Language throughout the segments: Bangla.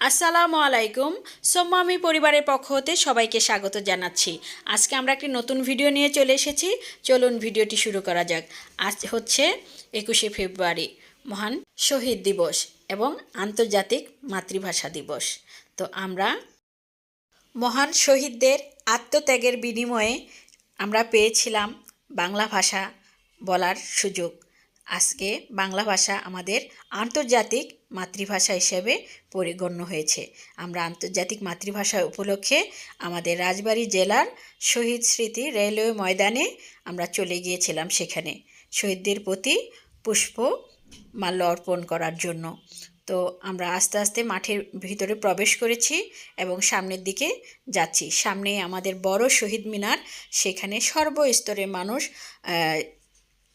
আসসালামু আলাইকুম। সোম্মামি পরিবারের পক্ষ হতে সবাইকে স্বাগত জানাচ্ছি। আজকে আমরা একটি নতুন ভিডিও নিয়ে চলে এসেছি। চলুন ভিডিওটি শুরু করা যাক। আজ হচ্ছে একুশে ফেব্রুয়ারি, মহান শহীদ দিবস এবং আন্তর্জাতিক মাতৃভাষা দিবস। তো আমরা মহান শহীদদের আত্মত্যাগের বিনিময়ে আমরা পেয়েছিলাম বাংলা ভাষা বলার সুযোগ। আজকে বাংলা ভাষা আমাদের আন্তর্জাতিক মাতৃভাষা হিসেবে পরিগণ্য হয়েছে। আমরা আন্তর্জাতিক মাতৃভাষা উপলক্ষে আমাদের রাজবাড়ী জেলার শহীদ স্মৃতি রেলওয়ে ময়দানে আমরা চলে গিয়েছিলাম সেখানে। শহীদদের প্রতি পুষ্প মাল্য অর্পণ করার জন্য। তো আমরা আস্তে আস্তে মাঠের ভিতরে প্রবেশ করেছি এবং সামনের দিকে যাচ্ছি। সামনে আমাদের বড় শহীদ মিনার, সেখানে সর্বস্তরের মানুষ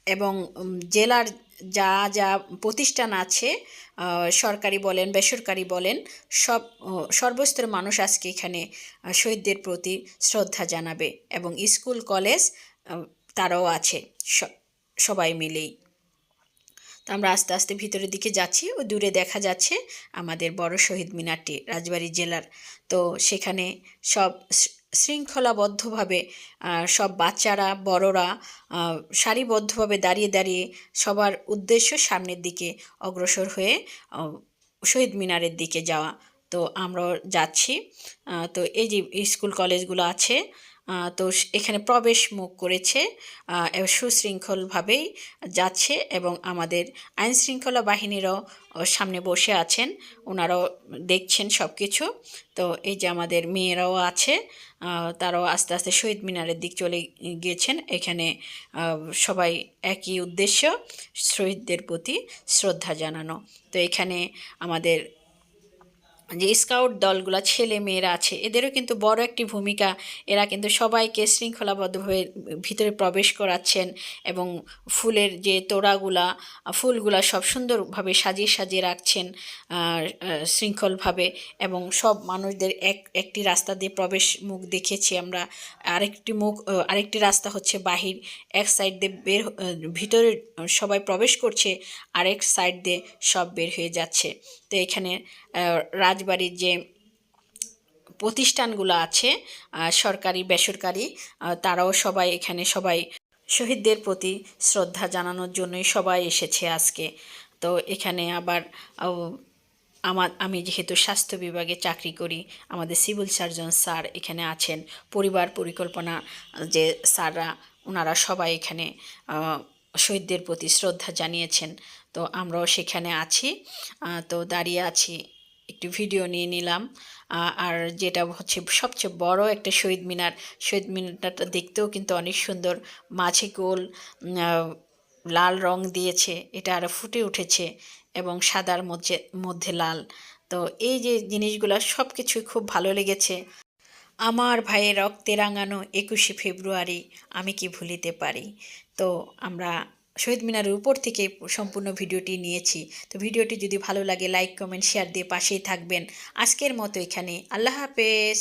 এবং জেলার যা যা প্রতিষ্ঠান আছে সরকারি বলেন, বেসরকারি বলেন, সব সর্বস্তরের মানুষ আজকে এখানে শহীদদের প্রতি শ্রদ্ধা জানাবে এবং স্কুল, কলেজ তারাও আছে সবাই মিলেই। তো আমরা আস্তে আস্তে ভিতরের দিকে যাচ্ছি, ও দূরে দেখা যাচ্ছে আমাদের বড় শহীদ মিনারটি, রাজবাড়ী জেলার। তো সেখানে সব শৃঙ্খলাবদ্ধভাবে সব বাচ্চারা, বড়রা সারিবদ্ধভাবে দাঁড়িয়ে দাঁড়িয়ে সবার উদ্দেশ্য সামনের দিকে অগ্রসর হয়ে শহীদ মিনারের দিকে যাওয়া তো আমরাও যাচ্ছি। তো এই যে স্কুল কলেজগুলো আছে তো এখানে প্রবেশ মুখ করেছে সুশৃঙ্খলভাবেই যাচ্ছে এবং আমাদের আইন শৃঙ্খলা বাহিনীরাও সামনে বসে আছেন, ওনারাও দেখছেন সব কিছু তো এই যে আমাদের মেয়েরাও আছে তারাও আস্তে আস্তে শহীদ মিনারের দিক চলে গিয়েছেন। এখানে সবাই একই উদ্দেশ্য, শহীদদের প্রতি শ্রদ্ধা জানানো। তো এখানে আমাদের যে স্কাউট দলগুলো ছেলে মেয়েরা আছে এদেরও কিন্তু বড় একটি ভূমিকা। এরা কিন্তু সবাইকে শৃঙ্খলাবদ্ধভাবে ভিতরে প্রবেশ করাচ্ছেন এবং ফুলের যে তোড়াগুলা ফুলগুলা সব সুন্দরভাবে সাজিয়ে সাজিয়ে রাখছেন শৃঙ্খলভাবে এবং সব মানুষদের এক একটি রাস্তা দিয়ে প্রবেশ মুখ দেখেছি আমরা। আরেকটি মুখ আরেকটি রাস্তা হচ্ছে বাহির। এক সাইড দিয়ে বের ভিতরে সবাই প্রবেশ করছে আরেক সাইড দিয়ে সব বের হয়ে যাচ্ছে। তো এখানে আহ, রাজবাড়ির যে প্রতিষ্ঠানগুলো আছে সরকারি, বেসরকারি তারাও সবাই এখানে সবাই শহীদদের প্রতি শ্রদ্ধা জানানোর জন্যই সবাই এসেছে আজকে। তো এখানে আবার আমার, আমি যেহেতু স্বাস্থ্য বিভাগে চাকরি করি, আমাদের সিভিল সার্জন স্যার এখানে আছেন। পরিবার পরিকল্পনা যে স্যাররা ওনারা সবাই এখানে শহীদদের প্রতি শ্রদ্ধা জানিয়েছেন। তো আমরাও সেখানে আছি তো দাঁড়িয়ে আছি। একটু ভিডিও নিয়ে নিলাম। আর যেটা হচ্ছে সবচেয়ে বড় একটা শহীদ মিনার, শহীদ মিনারটা দেখতেও কিন্তু অনেক সুন্দর। মাঝে গোল লাল রং দিয়েছে, এটা আরও ফুটে উঠেছে এবং সাদার মধ্যে মধ্যে লাল। তো এই যে জিনিসগুলো সব কিছুই খুব ভালো লেগেছে। আমার ভাইয়ের রক্তে রাঙানো একুশে ফেব্রুয়ারি আমি কি ভুলিতে পারি? তো আমরা শহীদ মিনারের উপর থেকে সম্পূর্ণ ভিডিওটি নিয়েছি। তো ভিডিওটি যদি ভালো লাগে লাইক কমেন্ট শেয়ার দিয়ে পাশেই থাকবেন। আজকের মতো এখানে। আল্লাহ হাফেজ।